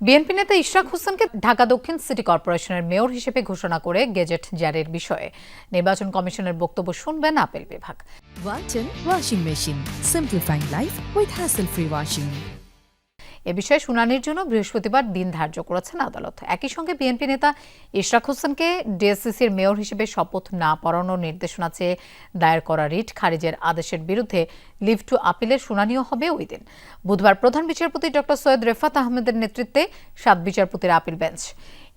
BNP নেতা ইশরাক হোসেনকে ঢাকা দক্ষিণ সিটি কর্পোরেশনের মেয়র হিসেবে ঘোষণা করে গেজেট জারির বিষয়ে নির্বাচন কমিশনের বক্তব্য শুনবেন আপেল বিভাগ Walton washing machine simplifying life with hassle free washing. এ বিষয়ে শুনানির জন্য বৃহস্পতিবার দিন ধার্য করেছেন আদালত। একই সঙ্গে বিএনপি নেতা ইশরাক হোসেনকে ডিএসসিসির মেয়র হিসেবে শপথ না পড়ানোর নির্দেশনা চেয়ে দায়ের করা রিট খারিজের আদেশের বিরুদ্ধে লিভ টু আপিলের শুনানিও হবে ওই দিন। বুধবার প্রধান বিচারপতি ড সৈয়দ রেফাত আহমেদের নেতৃত্বে সাত বিচারপতির আপিল বেঞ্চ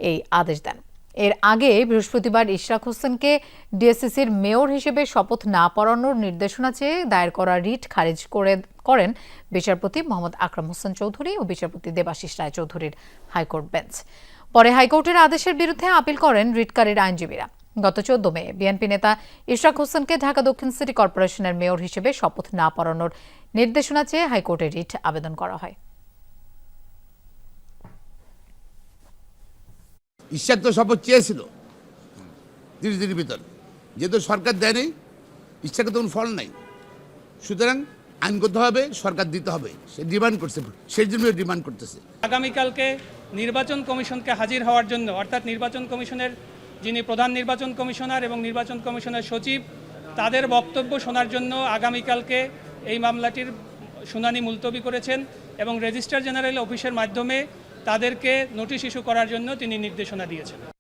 এই আদেশ দেন। এর আগে বৃহস্পতিবার ইশরাক হোসেনকে ডিএসসিসির মেয়র হিসেবে শপথ না পড়ানোর নির্দেশনা চেয়ে দায়ের করা রিট খারিজ করে, করেন বিচারপতি মোহাম্মদ আকরাম হোসেন চৌধুরী ও বিচারপতি দেবাশিস রায় চৌধুরীর হাইকোর্ট বেঞ্চ। পরে হাইকোর্টের আদেশের বিরুদ্ধে আপিল করেন রিটকারীর আইনজীবীরা। গত চোদ্দ মে বিএনপি নেতা ইশরাক হোসেনকে ঢাকা দক্ষিণ সিটি কর্পোরেশনের মেয়র হিসেবে শপথ না পড়ানোর নির্দেশনা চেয়ে হাইকোর্টে রিট আবেদন করা হয়। ঈশ্বর তো শপথ চেয়েছিল। ধীরে ধীরে ভিতর। যেহেতু সরকার দেয়নি ইচ্ছাকে তখন ফল নাই। সুতরাং আইন করতে হবে সরকার দিতে হবে। সে ডিমান্ড করছে, সেই জন্য ডিমান্ড করতেছে। আগামীকালকে নির্বাচন কমিশনকে হাজির হওয়ার জন্য, অর্থাৎ নির্বাচন কমিশনের যিনি প্রধান নির্বাচন কমিশনার এবং নির্বাচন কমিশনের সচিব, তাদের বক্তব্য শোনার জন্য আগামীকালকে এই মামলাটির শুনানি মুলতবি করেছেন এবং রেজিস্ট্রার জেনারেল অফিসের মাধ্যমে তাদেরকে নোটিশ ইস্যু করার জন্য তিনি নির্দেশনা দিয়েছেন।